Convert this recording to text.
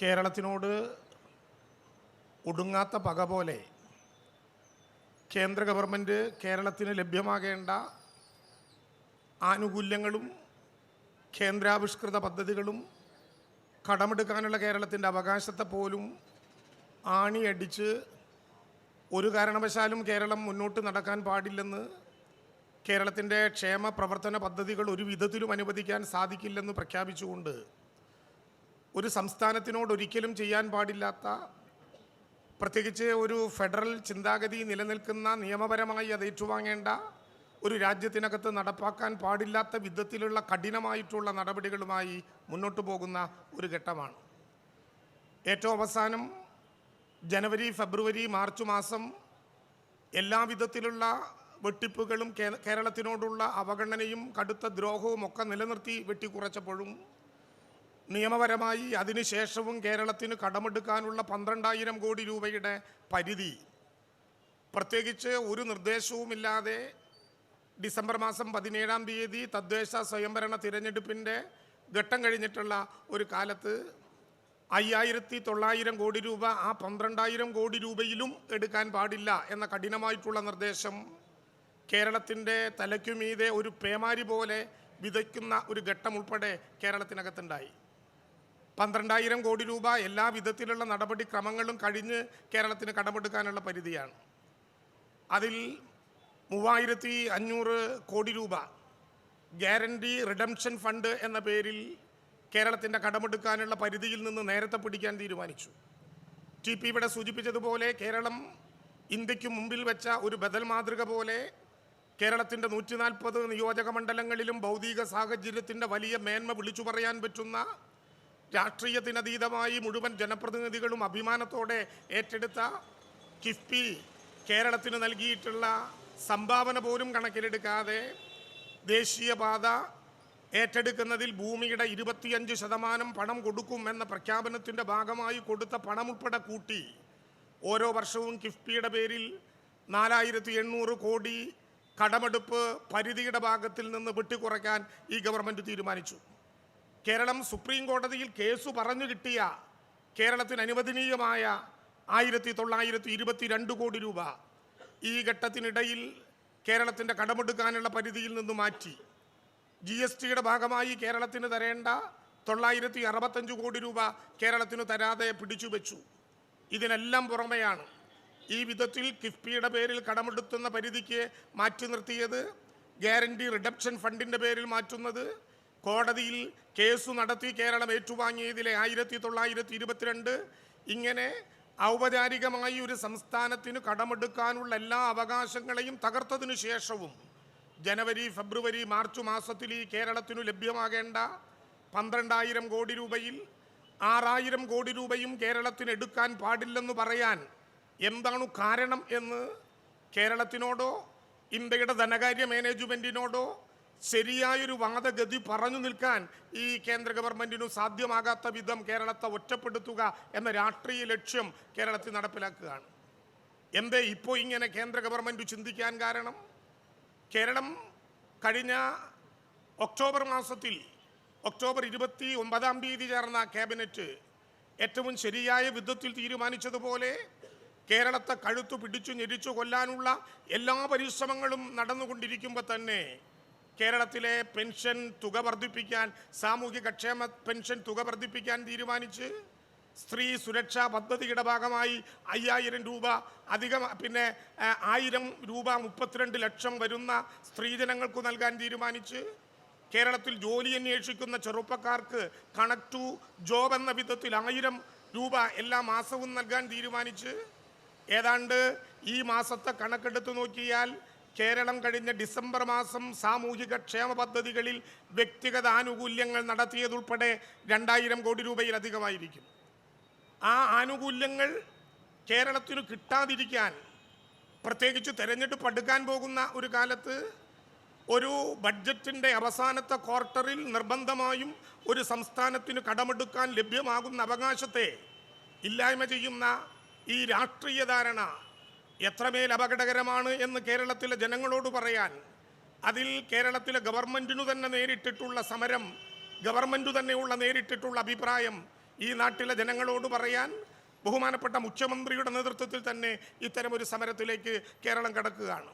കേരളത്തിനോട് ഒടുങ്ങാത്ത പക പോലെ കേന്ദ്ര ഗവൺമെന്റ് കേരളത്തിന് ലഭ്യമാകേണ്ട ആനുകൂല്യങ്ങളും കേന്ദ്രാവിഷ്കൃത പദ്ധതികളും കടമെടുക്കാനുള്ള കേരളത്തിന്റെ അവകാശത്തെ പോലും ആണിയടിച്ച് ഒരു കാരണവശാലും കേരളം മുന്നോട്ട് നടക്കാൻ പാടില്ലെന്ന് കേരളത്തിന്റെ ക്ഷേമ പ്രവർത്തന പദ്ധതികൾ ഒരു വിധത്തിലും അനുവദിക്കാൻ സാധിക്കില്ലെന്ന് പ്രഖ്യാപിച്ചുകൊണ്ട് ഒരു സംസ്ഥാനത്തിനോട് ഒരിക്കലും ചെയ്യാൻ പാടില്ലാത്ത പ്രത്യേകിച്ച് ഒരു ഫെഡറൽ ചിന്താഗതി നിലനിൽക്കുന്ന നിയമപരമായി അത് ഏറ്റുവാങ്ങേണ്ട ഒരു രാജ്യത്തിനകത്ത് നടപ്പാക്കാൻ പാടില്ലാത്ത വിധത്തിലുള്ള കഠിനമായിട്ടുള്ള നടപടികളുമായി മുന്നോട്ട് പോകുന്ന ഒരു ഘട്ടമാണ്. ഏറ്റവും അവസാനം ജനുവരി ഫെബ്രുവരി മാർച്ച് മാസം എല്ലാ വിധത്തിലുള്ള വെട്ടിപ്പുകളും കേരളത്തിനോടുള്ള അവഗണനയും കടുത്ത ദ്രോഹവും ഒക്കെ നിലനിർത്തി വെട്ടിക്കുറച്ചപ്പോഴും നിയമപരമായി അതിനുശേഷവും കേരളത്തിന് കടമെടുക്കാനുള്ള പന്ത്രണ്ടായിരം കോടി രൂപയുടെ പരിധി. പ്രത്യേകിച്ച് ഒരു നിർദ്ദേശവുമില്ലാതെ ഡിസംബർ മാസം പതിനേഴാം തീയതി തദ്ദേശ സ്വയംഭരണ തിരഞ്ഞെടുപ്പിന്റെ ഘട്ടം കഴിഞ്ഞിട്ടുള്ള ഒരു കാലത്ത് അയ്യായിരത്തി തൊള്ളായിരം കോടി രൂപ ആ പന്ത്രണ്ടായിരം കോടി രൂപയിലും എടുക്കാൻ പാടില്ല എന്ന കഠിനമായിട്ടുള്ള നിർദ്ദേശം കേരളത്തിന്റെ തലയ്ക്കുമീതെ ഒരു പേമാരി പോലെ വിതയ്ക്കുന്ന ഒരു ഘട്ടം ഉൾപ്പെടെ കേരളത്തിനകത്തുണ്ടായി. പന്ത്രണ്ടായിരം കോടി രൂപ എല്ലാ വിധത്തിലുള്ള നടപടിക്രമങ്ങളും കഴിഞ്ഞ് കേരളത്തിന് കടമെടുക്കാനുള്ള പരിധിയാണ്. അതിൽ മൂവായിരത്തി അഞ്ഞൂറ് കോടി രൂപ ഗ്യാരണ്ടി റിഡംഷൻ ഫണ്ട് എന്ന പേരിൽ കേരളത്തിന്റെ കടമെടുക്കാനുള്ള പരിധിയിൽ നിന്ന് നേരത്തെ പിടിക്കാൻ തീരുമാനിച്ചു. ടി പി ഇവിടെ സൂചിപ്പിച്ചതുപോലെ കേരളം ഇന്ത്യയ്ക്ക് മുമ്പിൽ വെച്ച ഒരു ബദൽ മാതൃക പോലെ കേരളത്തിന്റെ നൂറ്റി നാൽപ്പത് നിയോജക മണ്ഡലങ്ങളിലും ഭൗതിക സാഹചര്യത്തിന്റെ വലിയ മേന്മ വിളിച്ചു പറയാൻ പറ്റുന്ന രാഷ്ട്രീയത്തിനതീതമായി മുഴുവൻ ജനപ്രതിനിധികളും അഭിമാനത്തോടെ ഏറ്റെടുത്ത കിഫ്ബി കേരളത്തിന് നൽകിയിട്ടുള്ള സംഭാവന പോലും കണക്കിലെടുക്കാതെ ദേശീയപാത ഏറ്റെടുക്കുന്നതിൽ ഭൂമിയുടെ ഇരുപത്തിയഞ്ച് ശതമാനം പണം കൊടുക്കും എന്ന പ്രഖ്യാപനത്തിന്റെ ഭാഗമായി കൊടുത്ത പണം ഉൾപ്പെടെ കൂട്ടി ഓരോ വർഷവും കിഫ്ബിയുടെ പേരിൽ നാലായിരത്തി എണ്ണൂറ് കോടി കടമെടുപ്പ് പരിധിയുടെ ഭാഗത്തിൽ നിന്ന് വെട്ടിക്കുറയ്ക്കാൻ ഈ ഗവൺമെന്റ് തീരുമാനിച്ചു. കേരളം സുപ്രീം കോടതിയിൽ കേസ് പറഞ്ഞു കിട്ടിയ കേരളത്തിന് അനുവദനീയമായ ആയിരത്തി തൊള്ളായിരത്തി ഇരുപത്തി രണ്ട് കോടി രൂപ ഈ ഘട്ടത്തിനിടയിൽ കേരളത്തിന്റെ കടമെടുക്കാനുള്ള പരിധിയിൽ നിന്ന് മാറ്റി. ജി എസ് ടിയുടെ ഭാഗമായി കേരളത്തിന് തരേണ്ട തൊള്ളായിരത്തി അറുപത്തഞ്ച് കോടി രൂപ കേരളത്തിന് തരാതെ പിടിച്ചു വെച്ചു. ഇതിനെല്ലാം പുറമെയാണ് ഈ വിധത്തിൽ കിഫ്ബിയുടെ പേരിൽ കടമെടുത്തുന്ന പരിധിക്ക് മാറ്റി നിർത്തിയത് ഗ്യാരണ്ടി റിഡപ്ഷൻ ഫണ്ടിന്റെ പേരിൽ മാറ്റുന്നത് കോടതിയിൽ കേസ് നടത്തി കേരളം ഏറ്റുവാങ്ങിയതിലെ ആയിരത്തി തൊള്ളായിരത്തി ഇരുപത്തിരണ്ട് ഇങ്ങനെ ഔപചാരികമായി ഒരു സംസ്ഥാനത്തിന് കടമെടുക്കാനുള്ള എല്ലാ അവകാശങ്ങളെയും തകർത്തതിനു ശേഷവും ജനുവരി ഫെബ്രുവരി മാർച്ച് മാസത്തിൽ ഈ കേരളത്തിനു ലഭ്യമാകേണ്ട പന്ത്രണ്ടായിരം കോടി രൂപയിൽ ആറായിരം കോടി രൂപയും കേരളത്തിന് എടുക്കാൻ പാടില്ലെന്ന് പറയാൻ എന്താണ് കാരണം എന്ന് കേരളത്തിനോടോ ഇന്ത്യയുടെ ധനകാര്യ മാനേജ്മെന്റിനോടോ ശരിയായൊരു വാദഗതി പറഞ്ഞു നിൽക്കാൻ ഈ കേന്ദ്ര ഗവൺമെന്റിനു സാധ്യമാകാത്ത വിധം കേരളത്തെ ഒറ്റപ്പെടുത്തുക എന്ന രാഷ്ട്രീയ ലക്ഷ്യം കേരളത്തിൽ നടപ്പിലാക്കുകയാണ്. എന്തേ ഇപ്പോൾ ഇങ്ങനെ കേന്ദ്ര ഗവൺമെന്റ് ചിന്തിക്കാൻ കാരണം? കേരളം കഴിഞ്ഞ ഒക്ടോബർ മാസത്തിൽ ഒക്ടോബർ ഇരുപത്തി ഒമ്പതാം തീയതി ചേർന്ന ക്യാബിനറ്റ് ഏറ്റവും ശരിയായ വിധത്തിൽ തീരുമാനിച്ചതുപോലെ കേരളത്തെ കഴുത്തു പിടിച്ചു ഞെരിച്ചു കൊല്ലാനുള്ള എല്ലാ പരിശ്രമങ്ങളും നടന്നുകൊണ്ടിരിക്കുമ്പോൾ തന്നെ കേരളത്തിലെ പെൻഷൻ തുക വർദ്ധിപ്പിക്കാൻ സാമൂഹിക ക്ഷേമ പെൻഷൻ തുക വർദ്ധിപ്പിക്കാൻ തീരുമാനിച്ച് സ്ത്രീ സുരക്ഷാ പദ്ധതിയുടെ ഭാഗമായി അയ്യായിരം രൂപ അധികം പിന്നെ ആയിരം രൂപ മുപ്പത്തിരണ്ട് ലക്ഷം വരുന്ന സ്ത്രീജനങ്ങൾക്ക് നൽകാൻ തീരുമാനിച്ച് കേരളത്തിൽ ജോലി അന്വേഷിക്കുന്ന ചെറുപ്പക്കാർക്ക് കണക്ട് ടു ജോബ് എന്ന വിധത്തിൽ ആയിരം രൂപ എല്ലാ മാസവും നൽകാൻ തീരുമാനിച്ച് ഏതാണ്ട് ഈ മാസത്തെ കണക്കെടുത്ത് നോക്കിയാൽ കേരളം കഴിഞ്ഞ ഡിസംബർ മാസം സാമൂഹിക ക്ഷേമ പദ്ധതികളിൽ വ്യക്തിഗത ആനുകൂല്യങ്ങൾ നടത്തിയതുൾപ്പെടെ രണ്ടായിരം കോടി രൂപയിലധികമായിരിക്കും. ആ ആനുകൂല്യങ്ങൾ കേരളത്തിന് കിട്ടാതിരിക്കാൻ പ്രത്യേകിച്ച് തെരഞ്ഞെടുപ്പ് അടുക്കാൻ പോകുന്ന ഒരു കാലത്ത് ഒരു ബഡ്ജറ്റിന്റെ അവസാനത്തെ ക്വാർട്ടറിൽ നിർബന്ധമായും ഒരു സംസ്ഥാനത്തിന് കടമെടുക്കാൻ ലഭ്യമാകുന്ന അവകാശത്തെ ഇല്ലായ്മ ചെയ്യുന്ന ഈ രാഷ്ട്രീയ ധാരണ എത്രമേൽ അപകടകരമാണ് എന്ന് കേരളത്തിലെ ജനങ്ങളോട് പറയാൻ അതിൽ കേരളത്തിലെ ഗവൺമെന്റിനു തന്നെ നേരിട്ടിട്ടുള്ള സമരം ഗവൺമെന്റ് തന്നെയുള്ള നേരിട്ടിട്ടുള്ള അഭിപ്രായം ഈ നാട്ടിലെ ജനങ്ങളോട് പറയാൻ ബഹുമാനപ്പെട്ട മുഖ്യമന്ത്രിയുടെ നേതൃത്വത്തിൽ തന്നെ ഇത്തരമൊരു സമരത്തിലേക്ക് കേരളം കടക്കുകയാണ്.